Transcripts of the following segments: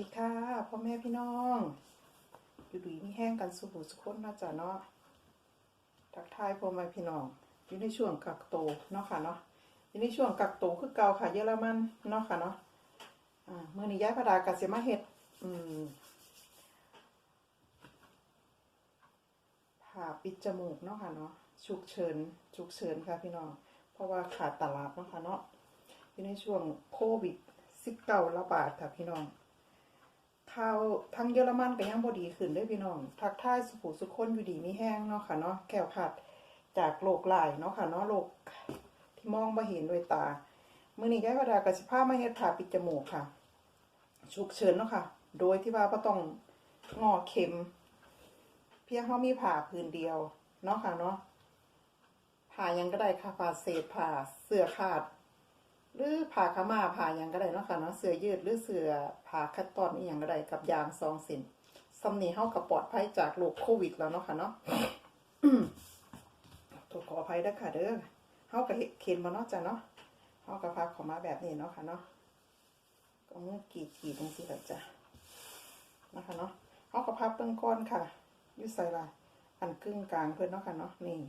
ดีค่ะพ่อแม่พี่น้องอยู่ดีมีแห้งกันสุบุสุคนเนาะจ้ะเนาะทักทายพ่อแม่พี่น้องอยู่ในช่วงกักโตวเนาะค่ะเนาะอยู่ในช่วงกักโตวคือเก่าค่ะเยอรมันเนาะค่ะเนาะอ่ามื่อนี้ย้ายพระดากสิมาเฮ็ดอืมผ่าปิดจมูกเนาะค่ะเนาะฉุกเฉินฉุกเฉินค่ะพี่น้อง เพราะว่าขาดตลาดเนาะค่ะเนาะอยู่ในช่วงโควิด19ระบาดค่ะพี่น้อง ข่าวทั้งเยอรมันก็ยังบ่ดีขึ้นด้วยพี่น้อง ทักทายสุขุสุคนอยู่ดีมีแห้งเนาะค่ะเนาะแก้วขาดจากโรคหลายเนาะค่ะเนาะโรคที่มองบ่เห็นด้วยตามื้อนี้ยายก็ดากระสิพามาเฮ็ดผ่าปิดจมูกค่ะฉุกเฉินเนาะค่ะ โดยที่ว่าบ่ต้องงอเข็ม เพียงเฮามีผ่าพื้นเดียวเนาะค่ะเนาะผ่ายังก็ได้ค่ะผ่าเศษผ่าเสื้อขาด หรือผ่าขาวมาผ่าหยังก็ได้เนาะค่ะเนาะเสื้อยืดหรือเสื้อผ่าคัดตอนอีหยังก็ได้กับยางซองส้นสำนีเฮากับปลอดภัยจากโรคโควิดแล้วเนาะค่ะเนาะถูกขออภัยด้อค่ะเด้อเฮากับเข็นบ่เนาะจ้ะเนาะเฮากับพักขอมาแบบนี้เนาะค่ะเนาะก็มือกีดกีดจังซี่แหละจ้ะนะคะเนาะเฮากับพับเบิ่งก้อนค่ะยู่ใส่ละอันกึ่งกลางเพิ่อนเนาะค่ะเนาะนี่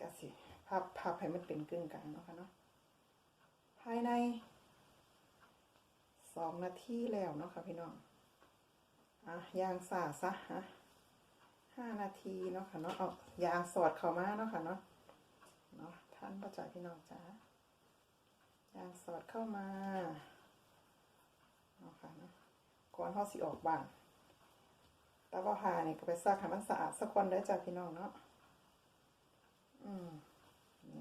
ก็สิพับพับให้มันเป็นกึ่งกลางเนาะค่ะเนาะายในสองนาทีแล้วเนาะค่ะพี่น้อง อะยางสาซะฮะห้านาทีเนาะค่ะเนาะเอายางสอดเข้ามาเนาะค่ะเนาะเนาะท่านประจักษ์พี่น้องจ๋ายางสอดเข้ามาเนาะค่ะเนาะก่อนเขาสิออกบ้านต่ว่าผ้าเนี่ยก็ไปซักให้มันสะอาดสักคนได้อจ้ะพี่น้องเนาะอืม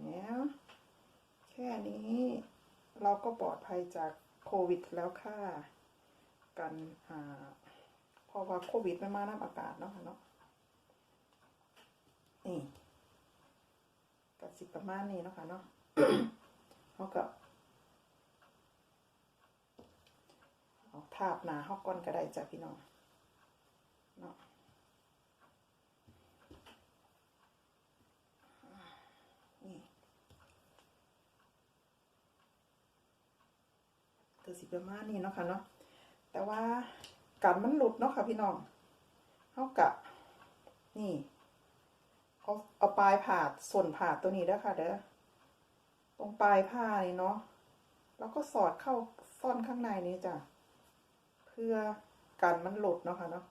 เนี่ยแค่นี้ เราก็ปลอดภัยจากโควิดแล้วค่ะกันอ่าเพราะว่าโควิดไม่มาน้ำอากาศเนาะค่ะเนาะนี่กับสิประมาณนี้เนาะค่ะเนาะเขากับเอาทาบหนาเขาก้อนก็ได้จ้ะพี่น้องเนาะนี่ ก็สิประมาณนี้เนาะค่ะเนาะแต่ว่ากันมันหลุดเนาะค่ะพี่น้องเท่ากับนี่เอาเอาปลายผ่าส่วนผ่าตัวนี้ด้อค่ะเด้อตรงปลายผ้านี่เนาะแล้วก็สอดเข้าซ่อนข้างในนี้จ้ะเพื่อกันมันหลุดเนาะค่ะเนาะ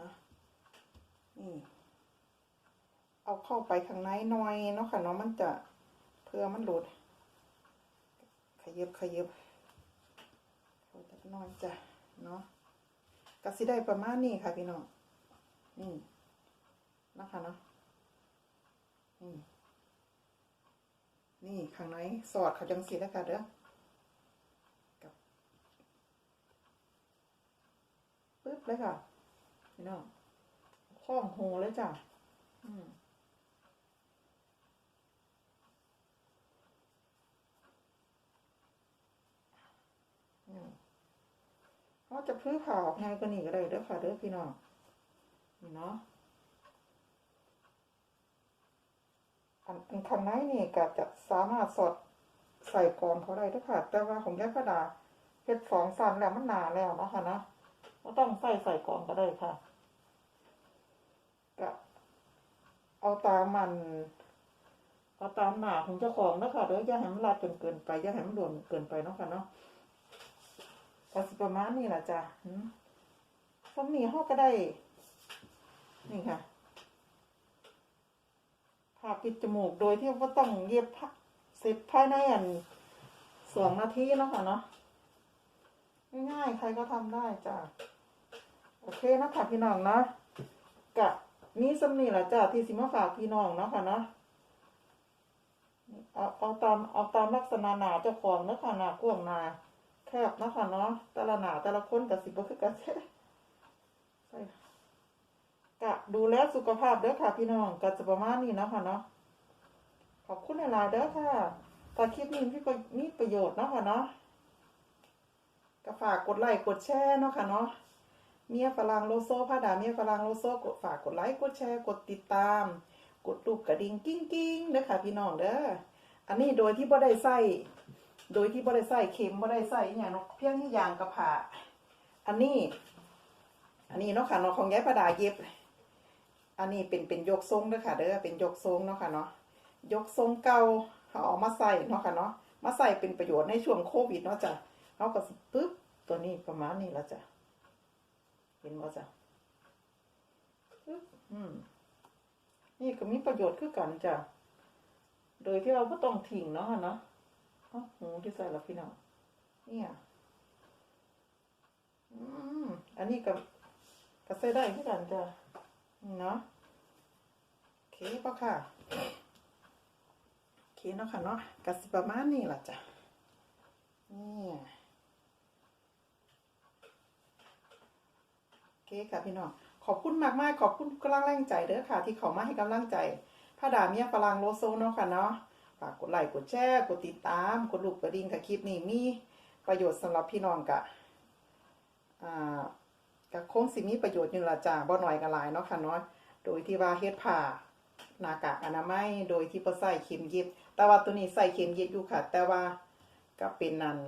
นะนี่เอาเข้าไปข้างในหน่อยเนาะค่ะเนาะมันจะเพื่อมันหลุด ขยับขยับเขาจะนอนจ้ะเนาะกสิได้ประมาณนี้ค่ะพี่น้องนี่นะคะเนาะนี่นี่ข้างในสอดเขาจังสีแล้วค่ะเด้อกับปึ๊บเลยค่ะพี่น้องข้องโหเลยจ้ะอืม อืม เขาจะพื้นผ่าออกง่ายกว่านี้ก็ได้เด้อค่ะเด้อพี่น้องนี่เนาะอันอันข้างในนี่ก็จะสามารถสอดใส่กองเขาได้เด้อค่ะ แต่ว่าของยายพระดาเฮ็ดสองสันแล้วมันหนาแล้วนะคะนะก็ต้องใส่ใส่กองก็ได้ค่ะก็เอาตามมันเอาตามหนาของเจ้าของนะค่ะเด้ออย่าให้มันรัดจนเกินไปอย่าให้มันหลวมเกินไปเนาะค่ะเนาะ ก็สิประมาณนี้แหละจ้ะหืมสำนีเขาก็ได้ นี่ค่ะผ่าปิดจมูกโดยที่ว่าต้องเย็บผ้าเสร็จภายในอันสองนาทีเนาะค่ะเนาะง่ายๆใครก็ทำได้จ้ะโอเคนะคะพี่น้องเนาะกะนี่สำนีแหละจ้ะที่สิมาฝากพี่น้องเนาะค่ะเนาะเอาเอาตามเอาตามลักษณะหนาเจ้าของเนาะค่ะหนากว้างหนา คบเนาะค่ะเนาะแต่ละหนาแต่ละคนกับสิบบ่คือกันใช่ใช่กะดูแลสุขภาพเด้อค่ะ พี่น้องก็จะประมาณนี้เนาะค่ะเนาะขอบคุณหลายเด้อค่ะถ้าคลิปนี้พี่ก็มีประโยชน์เนาะค่ะเนาะก็ฝากกดไลค์กดแชร์เนาะค่ะเนาะเมียฝรั่งโลโซพาดาเมียฝรั่งโลโซกดฝากกดไลค์กดแชร์กดติดตาม กดลูกกระดิ่งกิ้งกิ้งเด้อค่ะพี่น้องเด้ออันนี้โดยที่บ่ได้ใส่ โดยที่บ่ได้ใส่เข็มบ่ได้ใส่อย่างเนาะเพียงยางกระผาอันนี้ อันนี้เนาะค่ะเนาะของยายประดาเย็บ อันนี้เป็นเป็นยกทรงเด้อค่ะเด้อเป็นยกทรงเนาะค่ะเนาะยกทรงเก่าเขาเอามาใส่เนาะค่ะเนาะมาใส่เป็นประโยชน์ในช่วงโควิดเนาะจ้ะเขาก็ปึ๊บตัวนี้ประมาณนี้แล้วจ้ะเห็นบ่จ้ะปึ๊บอืมนี่ก็มีประโยชน์คือกันจ้ะโดยที่เราก็ต้องทิ้งเนาะค่ะเนาะ เอ้าหูที่ใส่แล้วพี่น้องเนี่ยอืมอันนี้ก็ก็ใส่ได้คือกันจ้ะเนาะโอเคป่ะค่ะโอเคเนาะค่ะเนาะกสิประมาณนี้ล่ะจ้ะนี่โอเคค่ะพี่น้องขอบคุณมากมากขอบคุณกำลังแรงใจเด้อค่ะ ที่เขามาให้กำลังใจพระดาเมียฝรั่งโลโซเนาะค่ะเนาะ ฝากกดไลค์กดแชร์กดติดตามกดลูกกระดิ่งกับคลิปนี้มีประโยชน์สำหรับพี่น้องกะอ่าก็คงสิมีประโยชน์อยู่ละจ้าบ่หน้อยก็หลายเนาะค่ะเนาะโดยที่ว่าเฮ็ดผ้าหน้ากากอนามัยโดยที่บ่ใส่เข็มเย็บ แต่ว่าตัวนี้ใส่เข็มเย็บอยู่ค่ะ แต่ว่าก็เป็นนั่น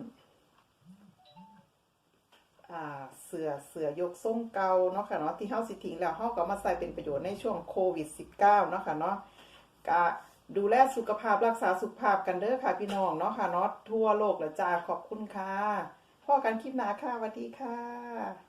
เสือเสือยกทรงเก่าเนาะค่ะเนาะที่เฮาสิทิ้งแล้วเฮาก็มาใส่เป็นประโยชน์ในช่วงโควิด -19 เนาะค่ะเนาะก็ ดูแลสุขภาพรักษาสุขภาพกันเด้อค่ะพี่น้องเนาะค่ะเนาะทั่วโลกละจ้าขอบคุณค่ะพ่อกันคลิปหน้าค่ะสวัสดีค่ะ